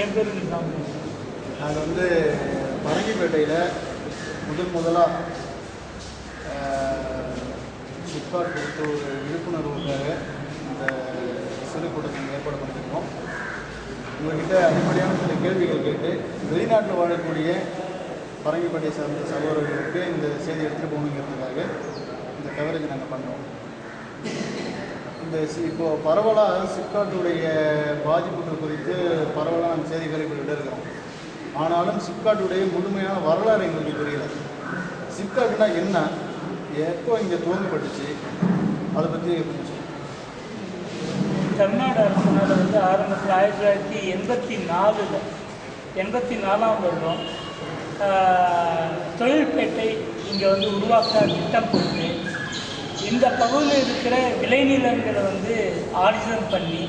என் பேர் நான் நாங்கள் வந்து பரங்கிப்பேட்டையில் முதன் முதலாக சிப்காட் கொடுத்த ஒரு விழிப்புணர்வுக்காக இந்த சிறு கூட்டத்தை ஏற்பாடு பண்ணியிருக்கோம். உங்கள்கிட்ட அடிப்படையான சில கேள்விகள் கேட்டு வெளிநாட்டில் வாழக்கூடிய பரங்கிப்பேட்டை சார்ந்த சகோதரர்களுக்கு இந்த செய்தி எடுத்துகிட்டு போகணுங்கிறதுக்காக இந்த கவரேஜ் நாங்கள் பண்ணோம் இந்த இப்போ பரவலாக சிப்காட்டுடைய பாதிப்புகள் குறித்து பரவலாக நம்ம செய்திகளை வெளியிட இருக்கிறோம். ஆனாலும் சிப்காட்டுடைய முழுமையான வரலாறு எங்களுக்கு புரியல. சிப்காட்னா என்ன? எப்போ இங்கே துவங்கப்பட்டுச்சு அதை பற்றி கொஞ்சம் சொல்லுங்க. தமிழ்நாடு அரசினால் வந்து ஆரம்பத்தில் ஆயிரத்தி தொள்ளாயிரத்தி எண்பத்தி நாலில் எண்பத்தி நாலாம் வருடம் தொழில்பேட்டை இங்கே வந்து உருவாக்க திட்டம் போட்டு இந்த பகுதியில் இருக்கிற விளைநிலங்களை வந்து ஆரிஜினல் பண்ணி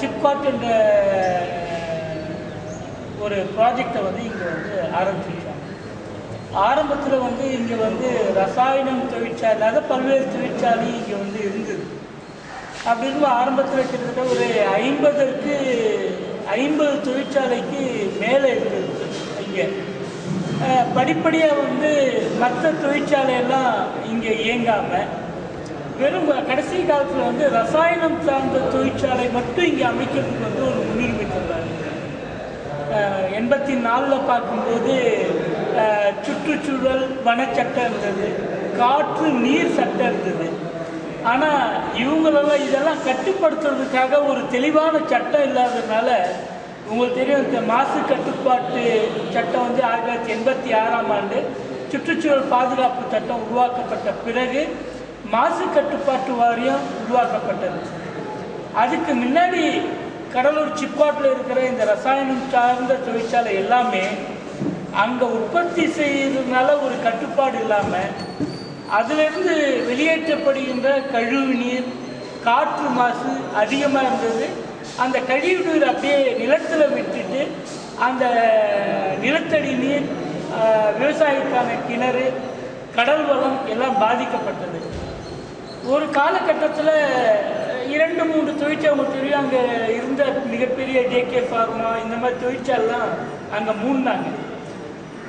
சிப்காட் என்ற ஒரு ப்ராஜெக்டை வந்து இங்கே வந்து ஆரம்பிச்சிருக்காங்க. ஆரம்பத்தில் வந்து இங்கே வந்து ரசாயனம் தொழிற்சாலை அதாவது பல்வேறு தொழிற்சாலை இங்கே வந்து இருந்தது. அப்படி இருக்கும் ஆரம்பத்தில் கிட்டத்தட்ட ஒரு ஐம்பதற்கு ஐம்பது தொழிற்சாலைக்கு மேலே இருந்தது இங்கே. படிப்படியாக வந்து மற்ற தொழிற்சாலையெல்லாம் இங்கே இயங்காமல் வெறும் கடைசி காலத்தில் வந்து ரசாயனம் சார்ந்த தொழிற்சாலை மட்டும் இங்கே அமைக்கிறதுக்கு வந்து ஒரு முன்னுரிமை தந்தார் எண்பத்தி நாலில் பார்க்கும்போது சுற்றுச்சூழல் வனச்சட்டம் இருந்தது காற்று நீர் சட்டம் இருந்தது. ஆனால் இவங்களெல்லாம் இதெல்லாம் கட்டுப்படுத்துறதுக்காக ஒரு தெளிவான சட்டம் இல்லாததுனால உங்களுக்கு தெரியும் இந்த மாசு கட்டுப்பாட்டு சட்டம் வந்து ஆயிரத்தி தொள்ளாயிரத்தி எண்பத்தி ஆறாம் ஆண்டு சுற்றுச்சூழல் பாதுகாப்பு சட்டம் உருவாக்கப்பட்ட பிறகு மாசு கட்டுப்பாட்டு வாரியம் உருவாக்கப்பட்டது. அதுக்கு முன்னாடி கடலூர் சிப்பாட்டில் இருக்கிற இந்த ரசாயனம் சார்ந்த தொழிற்சாலை எல்லாமே அங்கே உற்பத்தி செய்யறதுனால ஒரு கட்டுப்பாடு இல்லாமல் அதிலிருந்து வெளியேற்றப்படுகின்ற கழிவு நீர் காற்று மாசு அதிகமாக இருந்தது. அந்த கழிவு நீர் அப்படியே நிலத்தில் விட்டுட்டு அந்த நிலத்தடி நீர் விவசாயத்துக்கான கிணறு கடல் வளம் எல்லாம் பாதிக்கப்பட்டது. ஒரு காலகட்டத்தில் இரண்டு மூன்று தொழிற்சாலை உங்களுக்கு அங்கே இருந்த மிகப்பெரிய டேகே ஃபார்மா இந்த மாதிரி தொழிற்சாலாம் அங்கே மூடினாங்க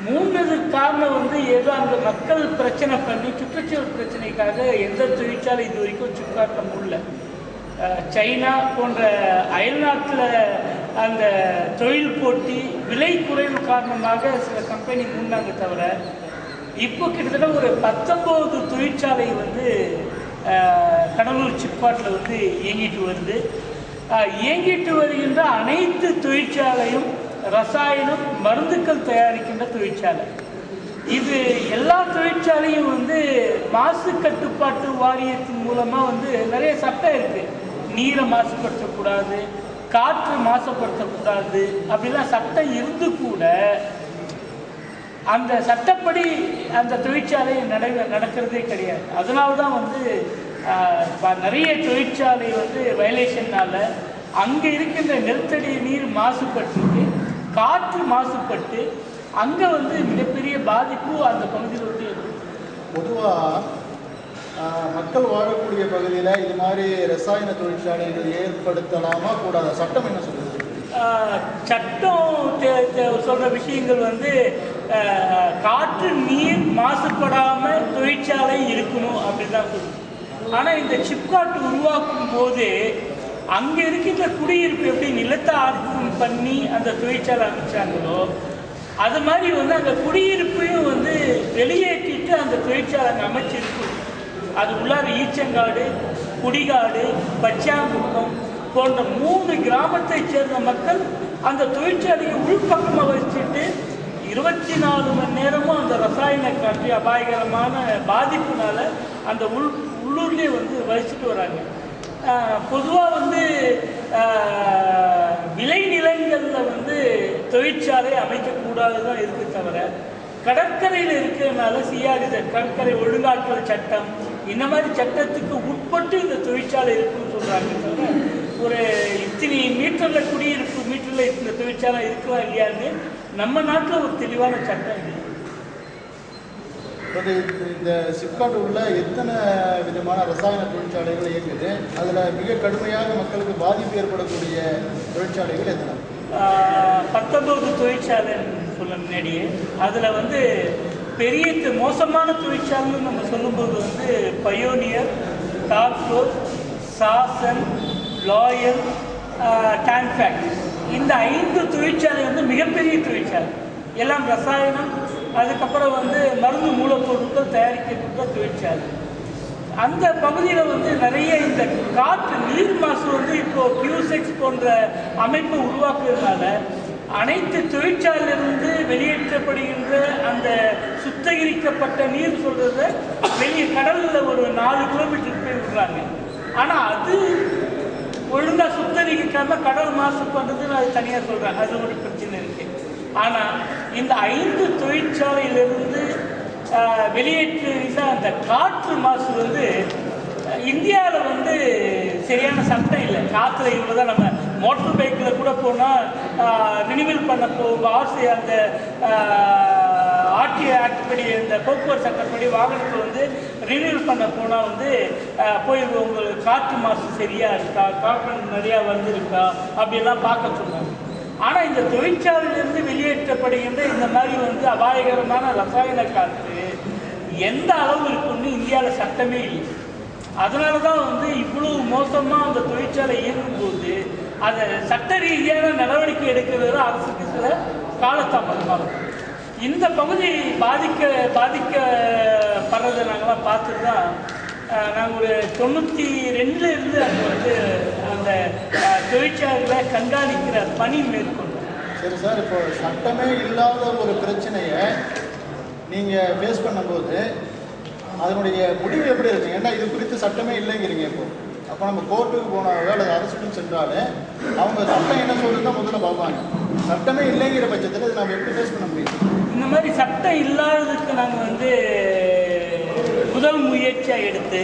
மூண்டதுக்கு காரணம் வந்து ஏதோ அங்கே மக்கள் பிரச்சனை பண்ணி சுற்றுச்சூழல் பிரச்சனைக்காக எந்த தொழிற்சாலை இது வரைக்கும் சுக்காட்ட முடியல. சைனா போன்ற அயல்நாட்டில் அந்த தொழில் போட்டி விலை குறைவு காரணமாக சில கம்பெனி மூடினாங்க தவிர இப்போ கிட்டத்தட்ட ஒரு பத்தொம்போது தொழிற்சாலை வந்து கடலூர் சிப்பாட்டில் வந்து இயங்கிட்டு வருது. இயங்கிட்டு வருகின்ற அனைத்து தொழிற்சாலையும் ரசாயனம் மருந்துக்கள் தயாரிக்கின்ற தொழிற்சாலை. இது எல்லா தொழிற்சாலையும் வந்து மாசு கட்டுப்பாட்டு வாரியத்தின் மூலமாக வந்து நிறைய சட்டம் இருக்குது நீரை மாசுபடுத்தக்கூடாது காற்று மாசுபடுத்தக்கூடாது அப்படிலாம் சட்டம் இருந்து கூட அந்த சட்டப்படி அந்த தொழிற்சாலை நடை நடக்கிறதே கிடையாது. அதனால தான் வந்து நிறைய தொழிற்சாலை வந்து வயலேஷன்னால அங்கே இருக்கின்ற நிலத்தடி நீர் மாசுபட்டு காற்று மாசுபட்டு அங்கே வந்து மிகப்பெரிய பாதிப்பு அந்த பகுதியில் வந்து பொதுவாக மக்கள் வாழக்கூடிய பகுதியில் இது மாதிரி ரசாயன தொழிற்சாலைகள் ஏற்படுத்தலாமா கூடாதா? சட்டம் என்ன சொல்லுது? சட்டம் தே- தே- சொல்ற விஷயங்கள் வந்து காற்று நீர் மாசுபடாம தொழிற்சாலை இருக்கணும் அப்படின்னு தான் சொல்லுது. ஆனால் இந்த சிப்காட் உருவாக்கும் போது அங்கே இருக்கின்ற குடியிருப்பு எப்படி நிலத்தை ஆர்வம் பண்ணி அந்த தொழிற்சாலை அமைச்சாங்களோ அது மாதிரி வந்து அந்த குடியிருப்பையும் வந்து வெளியேற்றிட்டு அந்த தொழிற்சாலை அமைச்சிருக்கும் அது உள்ளார ஈச்சங்காடு குடிகாடு பச்சாங்குப்பம் போன்ற மூணு கிராமத்தைச் சேர்ந்த மக்கள் அந்த தொழிற்சாலையை உள்பக்கமாக வச்சுட்டு இருபத்தி நாலு மணி நேரமும் அந்த ரசாயன காற்று அபாயகரமான பாதிப்புனால அந்த உள் உள்ளூர்லேயே வந்து வசிச்சுட்டு வராங்க. பொதுவாக வந்து ஆஹ், விளைநிலங்களில் வந்து தொழிற்சாலை அமைக்கக்கூடாது தான் இருக்கு தவிர கடற்கரையில் இருக்கிறதுனால சிஆர்இசட் கடற்கரை ஒழுங்காற்றல் சட்டம் இந்த மாதிரி சட்டத்துக்கு உட்பட்டு இந்த தொழிற்சாலை இருக்குன்னு சொல்கிறாங்க ஒரு இத்தனை மீட்டரில் குடியிருப்பு மீட்டரில் இந்த தொழிற்சாலை இருக்கலாம் இல்லையான்னு நம்ம நாட்டில் ஒரு தெளிவான சட்டம் இல்லை இந்த சிப்காட் உள்ள எத்தனை விதமான ரசாயன தொழிற்சாலைகள் இயங்குது அதில் மிக கடுமையாக மக்களுக்கு பாதிப்பு ஏற்படக்கூடிய தொழிற்சாலைகள் எத்தனை? பத்தொம்பது தொழிற்சாலைன்னு சொல்ல முன்னாடியே அதில் வந்து பெரிய மோசமான தொழிற்சாலைன்னு நம்ம சொல்லும்போது வந்து பயோனியர் டாப்கோ சாசன் லாயல் டான்ஃபேக்ட் இந்த ஐந்து தொழிற்சாலை வந்து மிகப்பெரிய தொழிற்சாலை. எல்லாம் ரசாயனம் அதுக்கப்புறம் வந்து மருந்து மூலப்பொருட்கள் தயாரிக்கக்கூடிய தொழிற்சாலை. அந்த பகுதியில் வந்து நிறைய இந்த காற்று நீர் மாசு வந்து இப்போது கியூசெக்ஸ் போன்ற அமைப்பு உருவாக்குறதுனால அனைத்து தொழிற்சாலையிலிருந்து வெளியேற்றப்படுகின்ற அந்த சுத்திகரிக்கப்பட்ட நீர் சொல்றத வெளியே கடலில் ஒரு நாலு கிலோமீட்டர் போய் விடுறாங்க. ஆனால் அது ஒழுங்காக சுத்தரிக்காமல் கடல் மாசு பண்ணுறதுன்னு அது தனியாக சொல்கிறாங்க அது ஒரு பிரச்சனை இருக்கு. ஆனால் இந்த ஐந்து தொழிற்சாலையிலிருந்து வெளியேற்ற அந்த காற்று மாசு வந்து இந்தியாவில் வந்து சரியான சட்டம் இல்லை. காற்றுல இவ்வளோ தான் நம்ம மோட்டர் பைக்கில் கூட போனால் ரினிவல் பண்ண போகும் ஆர்சி அந்த ஆர்டிஓ ஆக்ட் படி இந்த போக்குவரத்து சட்டப்படி வாகனத்தை வந்து ரினிவல் பண்ண போனால் வந்து போய் உங்களுக்கு காற்று மாசு சரியா இருக்கா? கார்பன் நிறையா வந்திருக்கா? அப்படியெல்லாம் பார்க்க சொன்னாங்க ஆனால் இந்த தொழிற்சாலையிலிருந்து வெளியேற்றப்படுகின்ற இந்த மாதிரி வந்து அபாயகரமான ரசாயன காற்று எந்த அளவு இருக்குன்னு இந்தியாவில் சட்டமே இல்லை. அதனால தான் வந்து இவ்வளவு மோசமாக அந்த தொழிற்சாலை இயங்கும்போது அதை சட்ட ரீதியான நடவடிக்கை எடுக்கிறது அரசுக்கு சில காலதாமதமாகும் இந்த பகுதி பாதிக்க பாதிக்கப்படுறதை நாங்களாம் பார்த்துட்டு தான் நாங்கள் ஒரு தொண்ணூற்றி ரெண்டுல இருந்து அங்கே வந்து அந்த தொழிற்சாலைகளை கண்காணிக்கிற பணி மேற்கொண்டோம். சரி சார் இப்போ சட்டமே இல்லாத ஒரு பிரச்சனையை நீங்கள் ஃபேஸ் பண்ணும்போது அதனுடைய முடிவு எப்படி இருக்கு? ஏன்னா இது குறித்து சட்டமே இல்லைங்கிறீங்க இப்போ. அப்போ நம்ம கோர்ட்டுக்கு போனாலோ அல்லது அரசுக்கும் சென்றாலே அவங்க சட்டம் என்ன சொல்லுதான் முதல்ல பார்ப்பாங்க. சட்டமே இல்லைங்கிற பட்சத்தில் இதை நம்ம எப்படி ஃபேஸ் பண்ண முடியும்? இந்த மாதிரி சட்டம் இல்லாததுக்கு நாங்கள் வந்து முதல் முயற்சியாக எடுத்து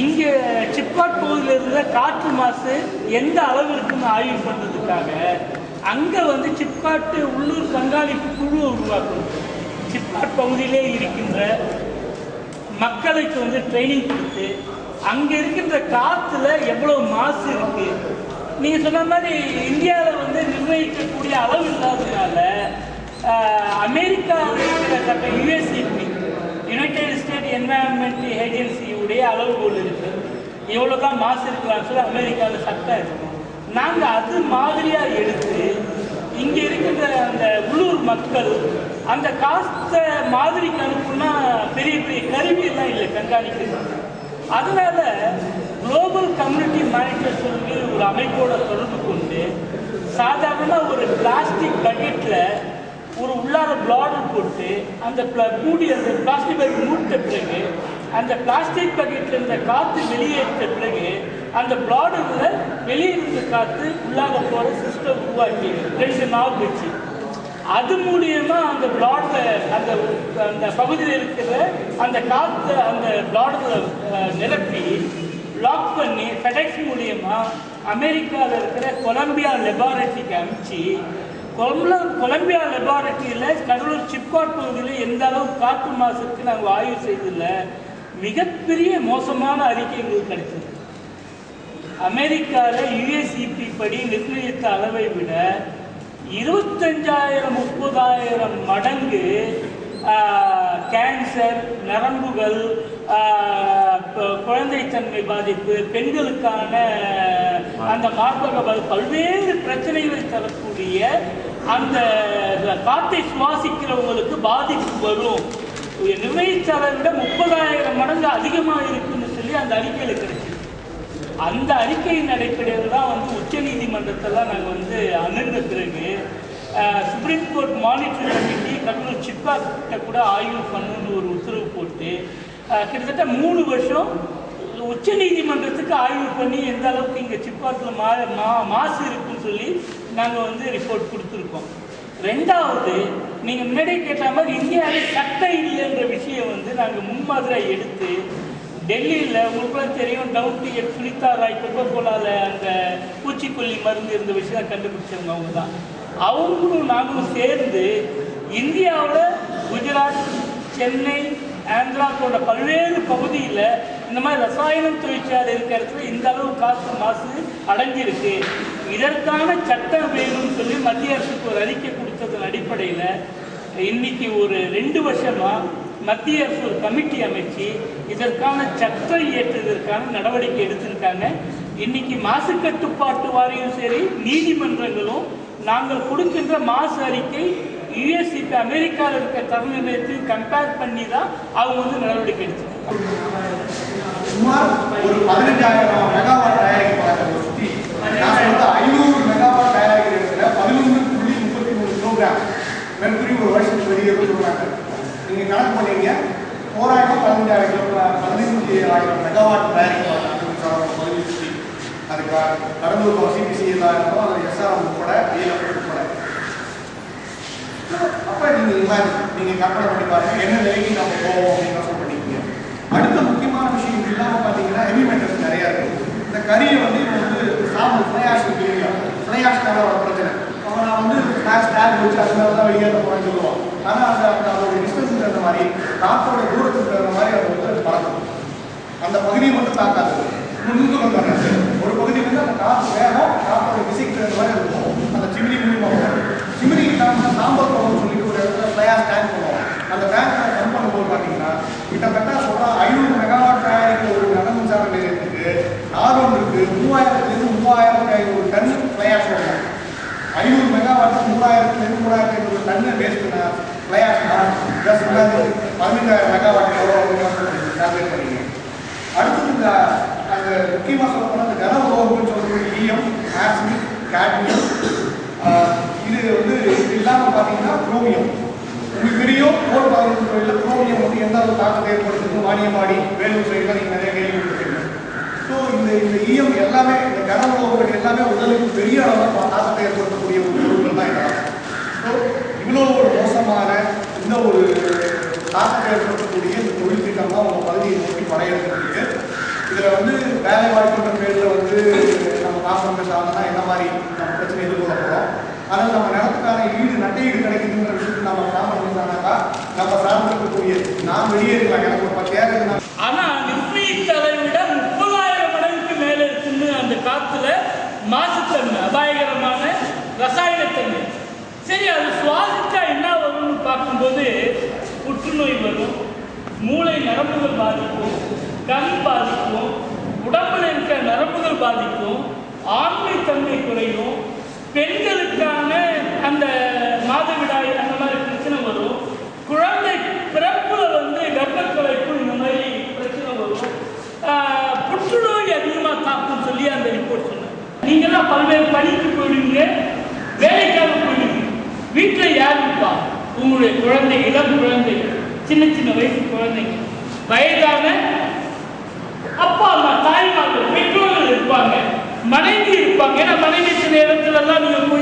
இங்கே சிப்பாட் பகுதியில் இருந்த காற்று மாசு எந்த அளவு இருக்குன்னு ஆய்வு பண்ணுறதுக்காக அங்கே வந்து சிப்காட்டு உள்ளூர் கண்காணிப்பு குழு உருவாக்கணும் சிப்காட் பகுதியிலே இருக்கின்ற மக்களுக்கு வந்து ட்ரைனிங் கொடுத்து அங்கே இருக்கின்ற காத்துல எவ்வளோ மாசு இருக்கு? நீங்கள் சொன்ன மாதிரி இந்தியாவில் வந்து நிர்ணயிக்கக்கூடிய அளவு இல்லாததுனால அமெரிக்கா அமெரிக்காவில் இருக்கிற சட்டம் யுனைடெட் ஸ்டேட் என்வாயன்மெண்ட் ஏஜென்சியுடைய அளவுகோல் இருக்கு. எவ்வளோ தான் மாசு இருக்கலாம்னு சொல்லி அமெரிக்காவில் சட்டம் இருக்கும் நாங்கள் அது மாதிரியாக எடுத்து இங்கே இருக்கின்ற அந்த உள்ளூர் மக்கள் அந்த காசை மாதிரிக்கு அனுப்புனா பெரிய பெரிய கருவியெல்லாம் இல்லை கண்காணிக்கிறது அதனால குளோபல் கம்யூனிட்டி மானிட்டர் சொல்லி ஒரு அமைப்போட தொடர்பு கொண்டு சாதாரணமாக ஒரு பிளாஸ்டிக் பக்கெட்டில் ஒரு உள்ளார பிளாடர் போட்டு அந்த மூடி அந்த பிளாஸ்டிக் பக்கெட் மூட்ட பிறகு அந்த பிளாஸ்டிக் பக்கெட்டில் இருந்த காற்று வெளியேற்ற பிறகு அந்த பிளாடரில் வெளியே இருந்த காற்று உள்ளார போகிற சிஸ்டம் உருவாக்கி ரெண்டு நாள் வச்சு அது மூலியமா அந்த பிளாட்ல அந்த அந்த பகுதியில் இருக்கிற அந்த காற்று அந்த பிளாட்ல நிரப்பி பிளாக் பண்ணி ஃபெடெக்ஸ் மூலியமா அமெரிக்காவில் இருக்கிற கொலம்பியா லெபார்டரிக்கு அனுப்பிச்சு கொலம்புல கொலம்பியா லெபார்டரியில் கடலூர் சிப்காட் பகுதியில் எந்த அளவு காற்று மாசுக்கு நாங்கள் ஆய்வு செய்ததில்லை மிகப்பெரிய மோசமான அறிக்கை எங்களுக்கு கிடைச்சது. அமெரிக்காவில் யுஎஸ்இபி படி நிர்ணயித்த அளவை விட இருபத்தஞ்சாயிரம் முப்பதாயிரம் மடங்கு கேன்சர் நரம்புகள் குழந்தைத்தன்மை பாதிப்பு பெண்களுக்கான அந்த மார்பக பல்வேறு பிரச்சனைகளை தரக்கூடிய அந்த காற்றை சுவாசிக்கிறவங்களுக்கு பாதிப்பு வரும். நிர்ணயித்த விட முப்பதாயிரம் மடங்கு அதிகமாக இருக்குன்னு சொல்லி அந்த அறிக்கையில் கிடைச்சிருக்கு. அந்த அறிக்கையின் அடிப்படையில் தான் வந்து உச்சநீதிமன்றத்தெல்லாம் நாங்கள் வந்து அணுகின பிறகு supreme court monitoring committee Cuddalore SIPCOT கிட்ட கூட ஆய்வு பண்ணணும்னு ஒரு உத்தரவு போட்டு கிட்டத்தட்ட மூணு வருஷம் உச்ச நீதிமன்றத்துக்கு ஆய்வு பண்ணி எந்த அளவுக்கு இங்கே சிப்காட்டில் மா மா மாசு இருக்குன்னு சொல்லி நாங்கள் வந்து ரிப்போர்ட் கொடுத்துருக்கோம். ரெண்டாவது நீங்கள் முன்னாடியே கேட்ட மாதிரி இந்தியாவில் சட்டம் இல்லைன்ற விஷயம் வந்து நாங்கள் முன்மாதிரியாக எடுத்து டெல்லியில் உங்களுக்குலாம் தெரியும் டவுட்டி சுனிதா ராய் கொக்கோ கோலாவில் அந்த பூச்சிக்கொல்லி மருந்து இருந்த விஷயம் கண்டுபிடிச்சவங்க அவங்க தான் அவங்களும் நாங்களும் சேர்ந்து இந்தியாவில் குஜராத் சென்னை ஆந்திரா போன்ற பல்வேறு பகுதியில் இந்த மாதிரி ரசாயனம் தொழிற்சாலை இருக்கிற இடத்துல இந்த அளவு காற்று மாசு அடங்கியிருக்கு. இதற்கான சட்டம் வேணும்னு சொல்லி மத்திய அரசுக்கு ஒரு அறிக்கை கொடுத்ததன் அடிப்படையில் இன்னைக்கு ஒரு ரெண்டு வருஷமாக மத்திய அரசு ஒரு கமிட்டி அமைச்சு இதற்கான சட்டம் இயற்றுவதற்கான நடவடிக்கை எடுத்திருக்காங்க. இன்னைக்கு மாசு கட்டுப்பாட்டு வாரியம் சரி நீதிமன்றங்களும் நாங்கள் கொடுக்கின்ற மாசு அறிக்கை யுஎஸ்சிக்கு அமெரிக்காவில் இருக்க தமிழ் நிலையத்தையும் கம்பேர் பண்ணி தான் அவங்க வந்து நடவடிக்கை எடுத்திருக்காங்க. சுமார் ஒரு மெகாவாட் ஒரு வருஷத்துக்கு வெளியே கொடுக்குறாங்க நீங்க கணக்கு பண்ணீங்க. ஓராயிரம் பதினஞ்சாயிரம் கிலோ பதினஞ்சு ஆயிரம் மெகாவாட் தயாரிக்கலாம் பதினஞ்சு சுத்தி அதுக்கு கடலூர் சிபிசி எல்லாம் இருக்கும் அது எஸ்ஆர்எம் உட்பட ஏஎஃப் உட்பட. அப்ப நீங்க இமேஜின் நீங்க கற்பனை பண்ணி பாருங்க என்ன நிலைக்கு நம்ம போவோம் அப்படின்னு கற்பனை அடுத்த முக்கியமான விஷயம் இல்லாமல் இல்லாம பாத்தீங்கன்னா ஹெவி மெட்டல்ஸ் நிறைய இருக்கு. இந்த கரியை வந்து இப்போ வந்து சாம்பல் ஃப்ளையாஷ் ஃப்ளையாஷ்னால பிரச்சனை. அவன் நான் வந்து ஸ்டாக் வச்சு அதனால தான் வெளியேற போகிறேன்னு சொல்லுவான். ஆனால் அந்த அந்த அதோட டிஸ்டன்ஸுக்கு தகுந்த மாதிரி காற்றோட தூரத்துக்கு தகுந்த மாதிரி அது வந்து பறக்கும் அந்த பகுதியை மட்டும் தாக்காது. முன்னுக்கு வந்தாங்க ஒரு பகுதி வந்து அந்த காற்று வேகம் காற்றோட விசைக்கு தகுந்த மாதிரி இருக்கும் அந்த சிமினி மூலியமாக போகும். சிமினி இல்லாமல் சாம்பல் குளம்னு சொல்லிட்டு ஒரு இடத்துல ஃப்ளையாஸ் டேங்க் பண்ணுவோம். அந்த டேங்க் கம் பண்ணும்போது பார்த்தீங்கன்னா கிட்டத்தட்ட சொல்கிறா ஐநூறு மெகாவாட் தயாரிக்கிற ஒரு நட மின்சார நிலையத்துக்கு ஆர்வம் மூவாயிரத்துலேருந்து மூவாயிரத்தி ஐநூறு டன் ஃபயர் சொல்கிறாங்க ஐநூறு மெகாவாட் மூவாயிரத்துலேருந்து மூவாயிரத்தி ஐநூறு டன்னு வேஸ்ட்னா ஃப்ளையாஷ்னா ப்ளஸ் பதினஞ்சாயிரம் மெகாவாட் எவ்வளோ அப்படின்னு கால்குலேட் பண்ணிங்க. அடுத்தது இந்த அந்த முக்கியமாக சொல்ல போனால் இந்த கன உலோகம்னு சொல்லக்கூடிய ஈயம் ஆக்சிமிக் கேட்மியம் இது வந்து இது இல்லாமல் பார்த்தீங்கன்னா குரோமியம் உங்களுக்கு தெரியும் போர் பாதுகாப்பு துறையில் குரோமியம் வந்து எந்த அளவு தாக்கத்தை ஏற்படுத்துது வாணியம்பாடி வேலூர் சைடில் நீங்கள் நிறைய கேள்விப்பட்டிருக்கீங்க. ஸோ இந்த இந்த ஈயம் எல்லாமே இந்த கன உலோகங்கள் எல்லாமே உடலுக்கு பெரிய அளவில் தாக்கத்தை ஏற்படுத்தக்கூடிய ஒரு பொருட்கள் தான் இதெல்லாம் ஸோ இவ்வளோ ஒரு மோசமான ஒரு தாக்கத்தை ஏற்படுத்தக்கூடிய இந்த தொழில் திட்டம் தான் உங்கள் பகுதியை நோக்கி படையெடுத்துருக்கு. இதில் வந்து வேலை வாய்ப்புன்ற பேரில் வந்து நம்ம காம்ப்ரமைஸ் ஆகணும்னா என்ன மாதிரி நம்ம பிரச்சனை எதிர்கொள்ள போகிறோம் ஆனால் நம்ம நிலத்துக்கான ஈடு நட்டையீடு கிடைக்குதுன்ற விஷயத்தை நம்ம கிராமம் ஆனாக்கா நம்ம சார்ந்திருக்கக்கூடிய நான் வெளியேறலாம் எனக்கு ஒரு பத்து ஏக்கர் ஆனால் நிர்ணயித்ததை விட முப்பதாயிரம் மடங்குக்கு மேலே இருக்குன்னு அந்த காத்துல மாசுத்தன்மை அபாயகரமான ரசாயனத்தன்மை. சரி அது சுவாசி பார்க்கும்போது புற்றுநோய் வரும் மூளை நரம்புகள் பாதிக்கும் கண் பாதிக்கும் உடம்புல இருக்கிற நரம்புகள் பாதிக்கும் ஆண்மை தன்மை குறையும் பெண்களுக்கான அந்த மாதவிடாய் அந்த மாதிரி பிரச்சனை வரும். குழந்தை பிறப்புல வந்து கர்ப்பக்கலைப்பு இந்த மாதிரி பிரச்சனை வரும். புற்றுநோய் அதிகமாக தாக்கும் சொல்லி அந்த ரிப்போர்ட் சொன்னாங்க. நீங்களாம் பல்வேறு பணிக்கு போயிடுவீங்க உங்களுடைய குழந்தை இளம் குழந்தை சின்ன சின்ன வயசு குழந்தைங்க வயதான அப்பா அம்மா தாய்மார்கள் பெற்றோர்கள் இருப்பாங்க. மனைவி இருப்பாங்க. ஏன்னா மனைவி சில எல்லாம் நீங்க போய்